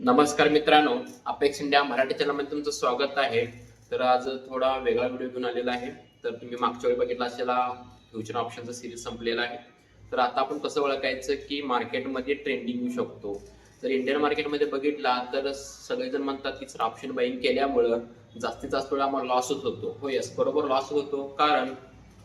नमस्कार मित्रांनो apex India Marathi चॅनलमध्ये तुमचं स्वागत आहे. तर आज थोडा वेगळा व्हिडिओ घेऊन आलेला आहे. तर तुम्ही मागच्या वेळी बघितला असलेला फ्युचर ऑप्शनचा सिरीज संपलेला आहे. तर आता आपण कसं ओळखायचं की मार्केटमध्ये ट्रेंडिंग येऊ शकतो. जर इंडियन मार्केटमध्ये बघितला तर सगळेजण म्हणतात की सर ऑप्शन बाईंग केल्यामुळं जास्तीत जास्त वेळा आम्हाला लॉसच होतो हो यस बरोबर लॉस होतो कारण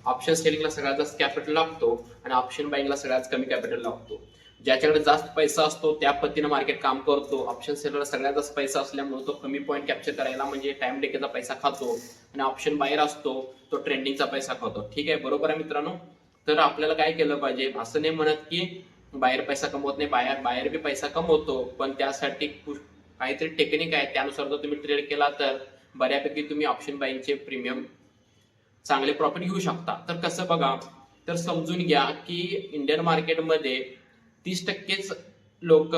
ऑप्शन सेलिंगला सगळ्यात जास्त कॅपिटल लागतो आणि ऑप्शन बाईंगला सगळ्यात कमी कॅपिटल लागतो. ज्याच्याकडे जास्त पैसा असतो त्या पद्धतीनं मार्केट काम करतो. ऑप्शन सेलरला सगळ्यात जास्त पैसा असल्यामुळे तो कमी पॉईंट कॅप्चर करायला म्हणजे टाइम डेकेचा पैसा खातो आणि ऑप्शन बाहेर असतो तो ट्रेंडिंगचा पैसा खातो. ठीक आहे? बरोबर आहे मित्रांनो? तर आपल्याला काय केलं पाहिजे? असं नाही म्हणत की बाहेर पैसा कमवत नाही बाहेर बाहेर बी पैसा कमवतो. पण त्यासाठी काहीतरी टेक्निक आहे. त्यानुसार जर तुम्ही ट्रेड केला तर बऱ्यापैकी तुम्ही ऑप्शन बाईंगचे प्रीमियम चांगले प्रॉफिट घेऊ शकता. तर कसं बघा? तर समजून घ्या की इंडियन मार्केटमध्ये तीस टक्केच लोक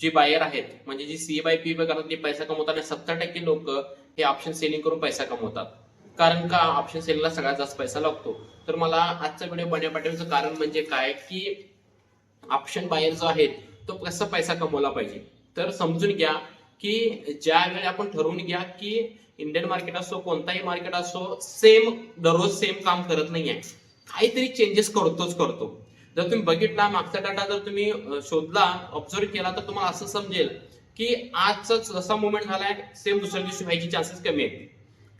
जी बायर आहेत म्हणजे जी सी बाय पी करतात ते पैसा कमवतात आणि सत्तर टक्के लोक हे ऑप्शन सेलिंग करून पैसा कमवतात. कारण का ऑप्शन सेलिंगला सगळ्यात जास्त पैसा लागतो? तर मला आजचा व्हिडिओ बनवण्यापाठीचं कारण म्हणजे काय? की ऑप्शन बायर जो आहे तो कसा पैसा कमवला पाहिजे? तर समजून घ्या की ज्या वेळी आपण ठरवून घ्या की इंडियन मार्केट असो कोणताही मार्केट असो सेम दररोज सेम काम करत नाहीये. काहीतरी चेंजेस करतोच करतो. जर तुम्ही बघितला मागचा डाटा जर तुम्ही शोधला ऑब्झर्व केला तर तुम्हाला असं समजेल की आजचा जसा मुवमेंट झालाय सेम दुसऱ्या दिवशी व्हायची चान्सेस कमी आहेत.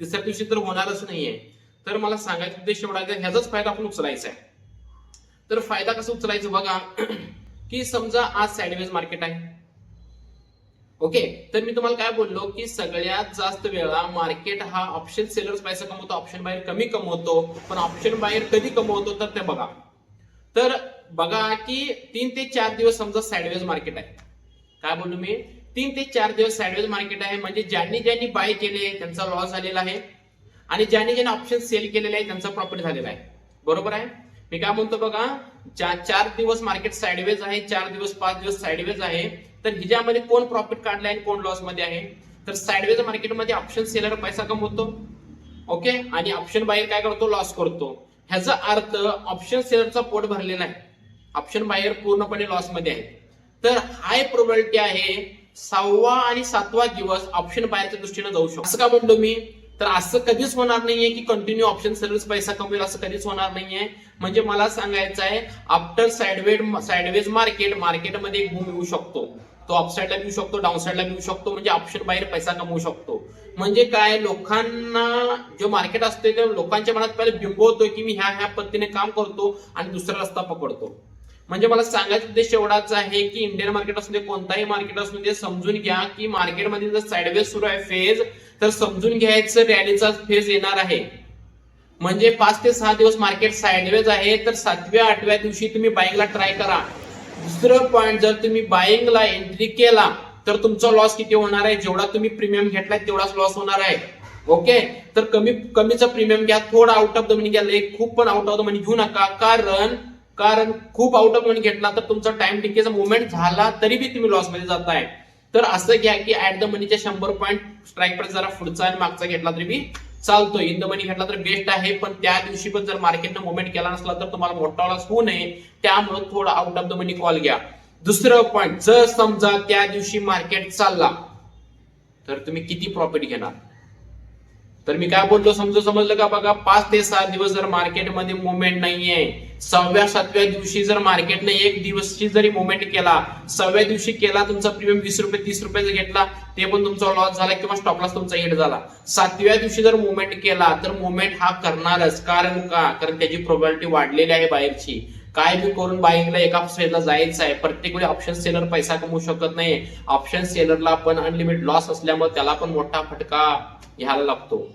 तिसऱ्या दिवशी तर होणारच नाहीये. तर मला सांगायचा उद्देश एवढा आहे ह्याचाच फायदा आपण उचलायचा आहे. तर फायदा कसा उचलायचा बघा की समजा आज सँडविच मार्केट आहे. ओके? तर मी तुम्हाला काय बोललो की सगळ्यात जास्त वेळा मार्केट हा ऑप्शन सेलर्स पैसा कमवतो ऑप्शन बाहेर कमी कमवतो. पण ऑप्शन बाहेर कधी कमवतो तर ते बघा. तर बघा की तीन ते चार दिवस समजा सॅडवेज मार्केट आहे. काय बोललो मी? तीन ते चार दिवस सॅडवेज मार्केट आहे. म्हणजे ज्यांनी ज्यांनी बाय केले त्यांचा लॉस झालेला आहे. आणि ज्यांनी ज्यांनी ऑप्शन सेल केलेले आहे त्यांचा प्रॉफिट झालेला आहे. बरोबर आहे? मी काय म्हणतो बघा चार दिवस मार्केट सॅडवेज आहे चार दिवस पाच दिवस सॅडवेज आहे तर हिच्यामध्ये कोण प्रॉफिट काढलाय आणि कोण लॉसमध्ये आहे? तर सॅडवेज मार्केटमध्ये ऑप्शन सेलर पैसा कमवतो. ओके आणि ऑप्शन बाहेर काय करतो? लॉस करतो. ह्याचा अर्थ ऑप्शन सेलरचा पोट भरलेला आहे ऑप्शन बाहेर पूर्णपणे लॉसमध्ये आहे. तर हाय प्रोबॅबिलिटी आहे सहावा आणि सातवा दिवस ऑप्शन बाहेरच्या दृष्टीने जाऊ शकतो. असं का म्हणतो मी? तर असं कधीच होणार नाहीये की कंटिन्यू ऑप्शन सर्व्हिस पैसा कमवेल असं कधीच होणार नाहीये. म्हणजे मला सांगायचं आहे आफ्टर साइडवेज साइडवेज मार्केट मार्केटमध्ये एक बूम येऊ शकतो. तो अपसाइडला येऊ शकतो डाऊनसाइडला येऊ शकतो. म्हणजे ऑप्शन बाहेर पैसा कमवू शकतो. म्हणजे काय लोकांना जो मार्केट असते ते लोकांच्या मनात पहिले बिंब की मी ह्या ह्या पद्धतीने काम करतो आणि दुसरा रस्ता पकडतो. म्हणजे मला सांगायचा उद्देश एवढाच आहे की इंडियन मार्केट असू दे कोणताही मार्केट असू दे समजून घ्या की मार्केटमध्ये जर साइडवेज सुरू आहे फेज तर समजून घ्यायचं रॅलीचा फेज येणार आहे. म्हणजे पाच ते सहा दिवस मार्केट साईडवेज आहे तर सातव्या आठव्या दिवशी तुम्ही बाईंगला ट्राय करा. दुसरं पॉईंट जर तुम्ही बाईंगला एंट्री केला तर तुमचा लॉस किती होणार आहे? जेवढा तुम्ही प्रीमियम घेतलाय तेवढाच लॉस होणार आहे. ओके तर कमी कमीचा प्रीमियम घ्या थोडा आउट ऑफ द मनी घ्या. खूप पण आउट ऑफ द मनी घेऊ नका. कारण कारण खूप आउट ऑफ मनी घेतला तर तुमचा टाइम टिकेचा मुवमेंट झाला तरी बी तुम्ही लॉसमध्ये जाताय. तर असं घ्या की ऍट द मनीच्या शंभर पॉईंट स्ट्राईक प्राइस जरा पुढचा आणि मागचा घेतला तरी बी चालतो इन द मनी घेतला तर बेस्ट आहे पण त्या दिवशी पण जर मार्केटनं मुवमेंट केला नसला तर तुम्हाला मोठा लॉस होऊ नये. त्यामुळे थोडा out of the money call घ्या. दुसरं पॉईंट जर समजा त्या दिवशी मार्केट चालला तर तुम्ही किती प्रॉफिट घेणार? तर मी काय बोललो समजू समजलं का बघा? पाच ते सहा दिवस जर मार्केटमध्ये मुवमेंट नाहीये सहाव्या सातव्या दिवशी जर मार्केटने एक दिवसची जरी मुवमेंट केला सहाव्या दिवशी केला तुमचा प्रीमियम वीस रुपये तीस रुपयाचा घेतला ते पण तुमचा लॉस झाला किंवा स्टॉप लॉस तुमचा हिट झाला. सातव्या दिवशी जर मुवमेंट केला तर मुवमेंट हा करणारच. कारण का? कारण त्याची प्रोबॅबिलिटी वाढलेली आहे बाहेरची. काय बी करून बाईंगला एका सेलला जायचं आहे. प्रत्येक वेळी ऑप्शन सेलर पैसा कमवू शकत नाही ऑप्शन सेलरला पण अनलिमिटेड लॉस असल्यामुळे त्याला पण मोठा फटका घ्यायला लागतो.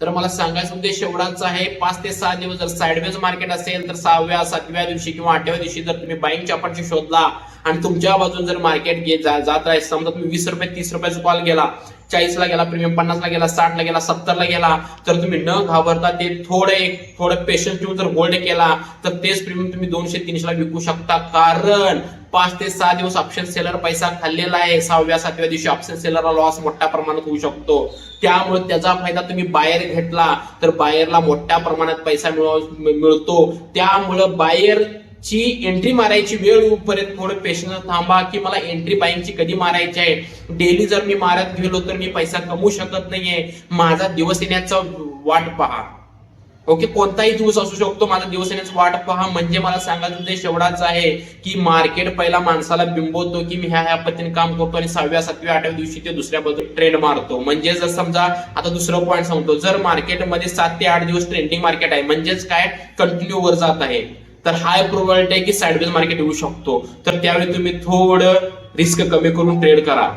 तर मला सांगायचा उद्देश एवढाच आहे. पाच ते सहा दिवस जर साइडवेज मार्केट असेल तर सहाव्या सातव्या दिवशी किंवा आठव्या दिवशी जर तुम्ही बाईंगच्या आपण शोधला आणि तुमच्या बाजून जर मार्केट घेत जात आहे समजा तुम्ही वीस रुपये तीस रुपयाचा कॉल गेला चाळीसला गेला प्रीमियम पन्नासला गेला साठला गेला सत्तरला गेला तर तुम्ही न घाबरता ते थोडं एक थोडं पेशन्स ठेवून जर होल्ड केला तर तेच प्रीमियम तुम्ही दोनशे तीनशेला विकू शकता. कारण पाच ते सहा दिवस ऑप्शन सेलर पैसा खाल्लेला आहे. सहाव्या सातव्या दिवशी ऑप्शन सेलरला लॉस मोठ्या प्रमाणात होऊ शकतो. त्यामुळे त्याचा फायदा तुम्ही बाहेर घेतला तर बाहेरला मोठ्या प्रमाणात पैसा मिळव- मिळतो. त्यामुळं बाहेर ची एंट्री मारायची वेळ येऊपर्यंत थोडं पेशन्स थांबा की मला एंट्री बाईंगची कधी मारायची आहे? डेली जर मी मारत गेलो तर मी पैसा कमवू शकत नाहीये. माझा दिवस येण्याचा वाट पहा. ओके कोणताही दिवस असू शकतो माझा दिवस येण्याचा वाट पहा. म्हणजे मला सांगायचं उद्देश एवढाच आहे की मार्केट पहिला माणसाला बिंबवतो की मी ह्या ह्या पद्धतीने काम करतो आणि सहाव्या सातव्या आठव्या दिवशी ते दुसऱ्या बाजू ट्रेंड मारतो. म्हणजे जर समजा आता दुसरं पॉईंट सांगतो. जर मार्केटमध्ये सात ते आठ दिवस ट्रेंडिंग मार्केट आहे म्हणजेच काय? कंटिन्यू वर जात आहे. तर हाय प्रोबॅबिलिटी आहे की साईडवेज मार्केट येऊ शकतो. तर त्यावेळी तुम्ही थोडं रिस्क कमी करून ट्रेड करा.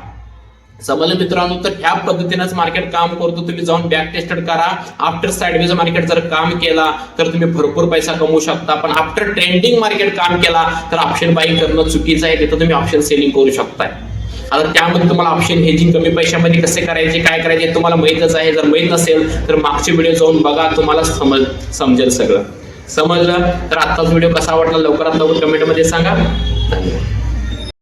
समजलं मित्रांनो? तर ह्या पद्धतीनेच मार्केट काम करतो. तुम्ही जाऊन बॅक टेस्टेड करा. आफ्टर साईडवेज मार्केट जर काम केला तर तुम्ही भरपूर पैसा कमवू शकता. पण आफ्टर ट्रेंडिंग मार्केट काम केला तर ऑप्शन बाईंग करणं चुकीचं आहे. तिथं तुम्ही ऑप्शन सेलिंग करू शकताय. आता त्यामध्ये तुम्हाला ऑप्शन हेजिंग कमी पैशामध्ये कसे करायचे काय करायचे तुम्हाला माहीतच आहे. जर माहीत नसेल तर मागचे व्हिडिओ जाऊन बघा. तुम्हाला समज समजेल सगळं. समजलं? तर आत्ताच व्हिडिओ कसा वाटला लवकरात लवकर कमेंटमध्ये सांगा. धन्यवाद.